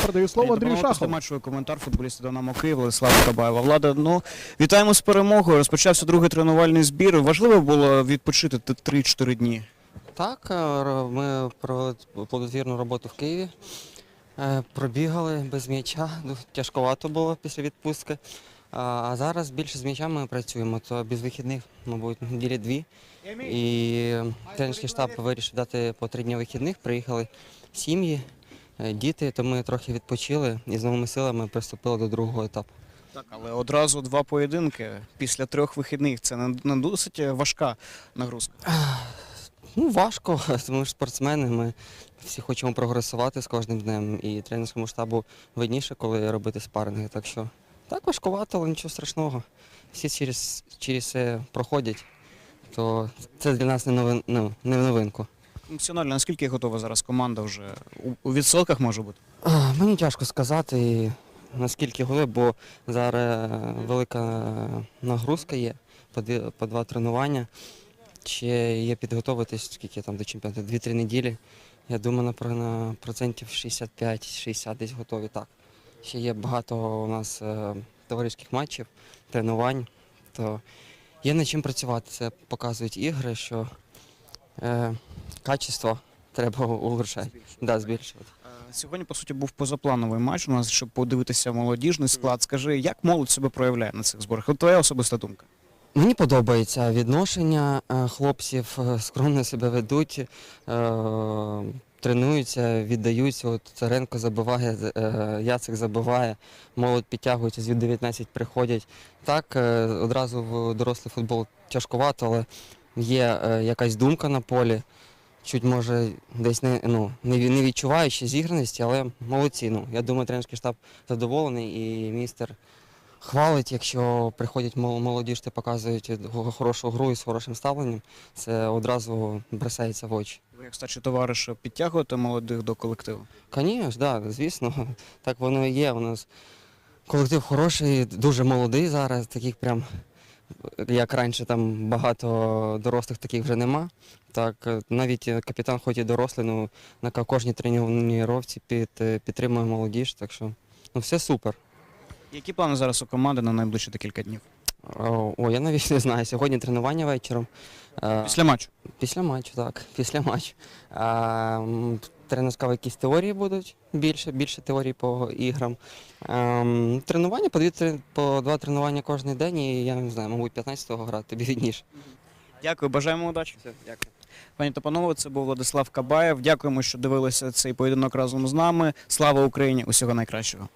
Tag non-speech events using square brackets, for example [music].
передаю слово Андрію Шахову. матчовий коментар футболіста Динамо Київ Владислава Кабаєва. Влада, ну вітаємо з перемогою. Розпочався другий тренувальний збір. Важливо було відпочити 3-4 дні. Так, е, ми провели плодотвірну роботу в Києві. Е, Пробігали без м'яча, [laughs] ну, тяжковато було після відпустки. А зараз більше з м'ячами працюємо, то без вихідних, мабуть, неділі дві. І тренерський штаб вирішив дати по три дні вихідних. Приїхали сім'ї, е, діти, то ми трохи відпочили і з новими силами приступили до другого етапу. Так, але одразу два поєдинки після трьох вихідних. Це не, досить важка нагрузка. Ну, важко, [laughs] тому що спортсмени, ми всі хочемо прогресувати з кожним днем. І тренерському штабу видніше, коли робити спарринги. Так що так важкувато, але нічого страшного. Всі через, через це проходять, то це для нас не, новин, ну, не в новинку. Функціонально, наскільки готова зараз команда вже у, відсотках може бути? Мені тяжко сказати, наскільки голи, бо зараз велика нагрузка є по, два тренування. Ще є підготовитись, скільки там до чемпіонату, 2-3 неділі. Я думаю, на, на процентів 65-60 десь готові так. Ще є багато у нас е, товариських матчів, тренувань, то є над чим працювати. Це показують ігри, що е, качество треба улучшати, да, збільшувати. Е, Сьогодні, по суті, був позаплановий матч у нас, щоб подивитися молодіжний склад. Скажи, як молодь себе проявляє на цих зборах? От твоя особиста думка. Мені подобається відношення е, хлопців, е, скромно себе ведуть, тренуються, віддаються. От Царенко забиває, Яцик забиває, молодь підтягується, з 19 приходять. Так, одразу в дорослий футбол тяжкувато, але є якась думка на полі. Чуть може десь не, ну, не, не відчуваючи зіграності, але молодці. Ну, я думаю, тренерський штаб задоволений і містер хвалить, якщо приходять мол- молодіжти, показують хорошу гру і з хорошим ставленням, це одразу бросається в очі. Ви як старший товариш підтягуєте молодих до колективу? Звісно, да, звісно, так воно і є. У нас колектив хороший, дуже молодий зараз, таких прям, як раніше, там багато дорослих таких вже нема. Так, е, навіть е, капітан, хоч і дорослий, ну на кожній тренуванні під, е, підтримує молодіж, так що ну, все супер. Які плани зараз у команди на найближчі декілька днів? О, о, я навіть не знаю. Сьогодні тренування вечором. Е, Після матчу. Після матчу, так. [laughs] Після матчу. А, м, тренер сказав, якісь теорії будуть більше, більше теорій по іграм. Ем, тренування по, дві, три- по два тренування кожен день, і я не знаю, мабуть, 15-го грати, тобі відніше. Дякую, бажаємо удачі. Все, дякую. Пані та панове, це був Владислав Кабаєв. Дякуємо, що дивилися цей поєдинок разом з нами. Слава Україні! Усього найкращого.